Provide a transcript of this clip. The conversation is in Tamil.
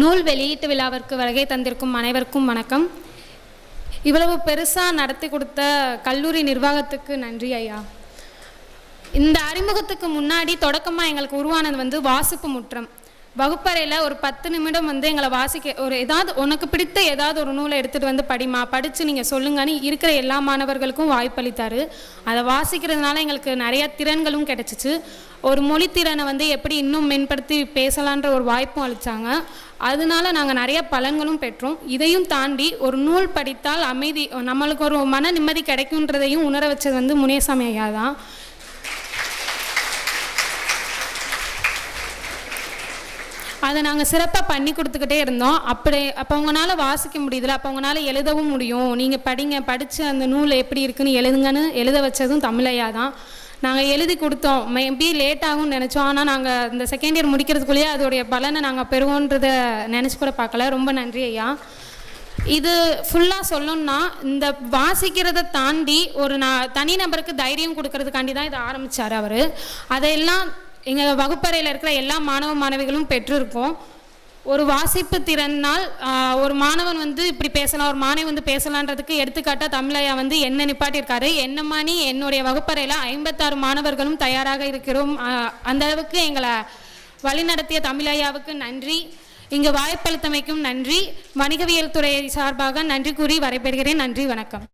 நூல் வெளியீட்டு விழாவிற்கு வருகை தந்திருக்கும் அனைவருக்கும் வணக்கம். இவ்வளவு பெருசாக நடத்தி கொடுத்த கல்லூரி நிர்வாகத்துக்கு நன்றி ஐயா. இந்த அறிமுகத்துக்கு முன்னாடி தொடக்கமாக எங்களுக்கு உருவானது வந்து வாசிப்பு முற்றம். வகுப்பறையில் ஒரு பத்து நிமிடம் வந்து எங்களை வாசிக்க ஒரு ஏதாவது உனக்கு பிடித்த ஏதாவது ஒரு நூலை எடுத்துகிட்டு வந்து படிமா படித்து நீங்கள் சொல்லுங்கன்னு இருக்கிற எல்லா மாணவர்களுக்கும் வாய்ப்பளித்தார். அதை வாசிக்கிறதுனால எங்களுக்கு நிறைய திறன்களும் கிடச்சிச்சு. ஒரு மொழி திறனை வந்து எப்படி இன்னும் மேம்படுத்தி பேசலான்ற ஒரு வாய்ப்பும் அளித்தாங்க அதனால நாங்கள் நிறைய பலன்களும் பெற்றோம். இதையும் தாண்டி ஒரு நூல் படித்தால் அமைதி நம்மளுக்கு ஒரு மன நிம்மதி கிடைக்குன்றதையும் உணர வச்சது வந்து முனியசாமி ஐயா தான். அதை நாங்கள் சிறப்பாக பண்ணி கொடுத்துக்கிட்டே இருந்தோம். அப்படி அப்போ உங்களால் வாசிக்க முடியுதுல அப்போ உங்களால் எழுதவும் முடியும். நீங்கள் படிங்க படித்து அந்த நூல் எப்படி இருக்குன்னு எழுதுங்கன்னு எழுத வச்சதும் தமிழையா தான் நாங்கள் எழுதி கொடுத்தோம். மேபி லேட் ஆகும்னு நினச்சோம். ஆனால் நாங்கள் இந்த செகண்ட் இயர் முடிக்கிறதுக்குள்ளேயே அதோடைய பலனை நாங்கள் பெறுவோன்றதை நினச்சி கூட பார்க்கல. ரொம்ப நன்றி ஐயா. இது ஃபுல்லாக சொல்லணும்னா இந்த வாசிக்கிறத தாண்டி ஒரு நான் தனிநபருக்கு தைரியம் கொடுக்கறதுக்காண்டி தான் இதை ஆரம்பித்தார் அவர். அதையெல்லாம் எங்கள் வகுப்பறையில் இருக்கிற எல்லா மாணவ மாணவிகளும் பெற்றிருக்கோம். ஒரு வாசிப்பு திறனால் ஒரு மாணவன் வந்து இப்படி பேசலாம் ஒரு மாணவி வந்து பேசலான்றதுக்கு எடுத்துக்காட்டாக தமிழையா வந்து என்ன நிப்பாட்டியிருக்காரு? என்னம்மா நீ என்னுடைய வகுப்பறையில் ஐம்பத்தாறு மாணவர்களும் தயாராக இருக்கிறோம். அந்த அளவுக்கு எங்களை வழிநடத்திய தமிழையாவுக்கு நன்றி. இங்கு வாய்ப்பளித்தமைக்கும் நன்றி. வணிகவியல் துறை சார்பாக நன்றி கூறி வரைபெறுகிறேன். நன்றி வணக்கம்.